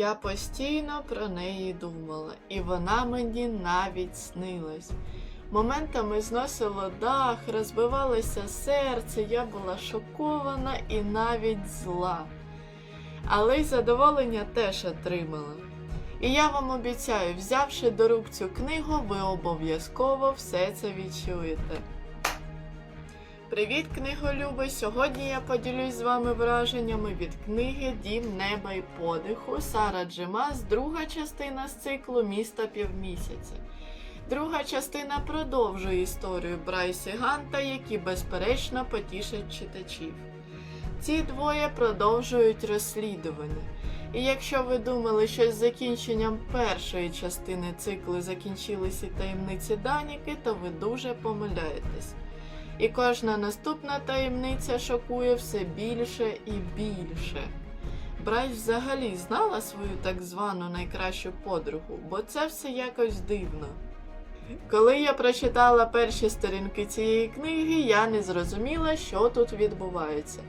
Я постійно про неї думала, і вона мені навіть снилась. Моментами зносило дах, розбивалося серце, я була шокована і навіть зла. Але й задоволення теж отримала. І я вам обіцяю, взявши до рук цю книгу, ви обов'язково все це відчуєте. Привіт, книголюби! Сьогодні я поділюсь з вами враженнями від книги Дім неба і подиху Сара Джемас, друга частина з циклу Міста півмісяця. Друга частина продовжує історію Брайсі Ганта, які безперечно потішать читачів. Ці двоє продовжують розслідування. І якщо ви думали, що з закінченням першої частини циклу закінчилися таємниці Даніки, то ви дуже помиляєтесь. І кожна наступна таємниця шокує все більше і більше. Брайс взагалі знала свою так звану найкращу подругу, бо це все якось дивно. Коли я прочитала перші сторінки цієї книги, я не зрозуміла, що тут відбувається.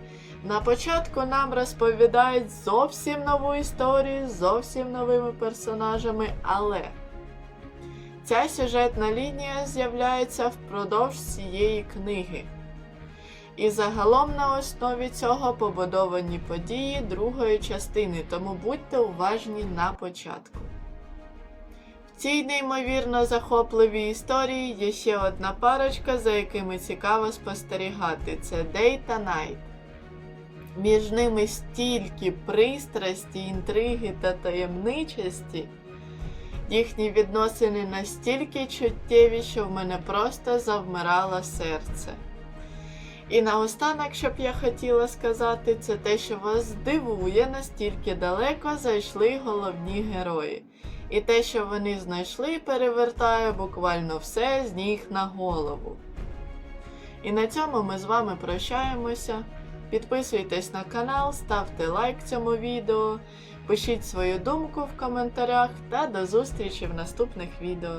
На початку нам розповідають зовсім нову історію зовсім новими персонажами, але ця сюжетна лінія з'являється впродовж цієї книги. І загалом на основі цього побудовані події другої частини, тому будьте уважні на початку. В цій неймовірно захопливій історії є ще одна парочка, за якими цікаво спостерігати це Дей та Найт. Між ними стільки пристрасті, інтриги та таємничості. Їхні відносини настільки чуттєві, що в мене просто завмирало серце. І наостанок, що б я хотіла сказати, це те, що вас здивує, настільки далеко зайшли головні герої. І те, що вони знайшли, перевертає буквально все з ніг на голову. І на цьому ми з вами прощаємося. Підписуйтесь на канал, ставте лайк цьому відео, пишіть свою думку в коментарях та до зустрічі в наступних відео.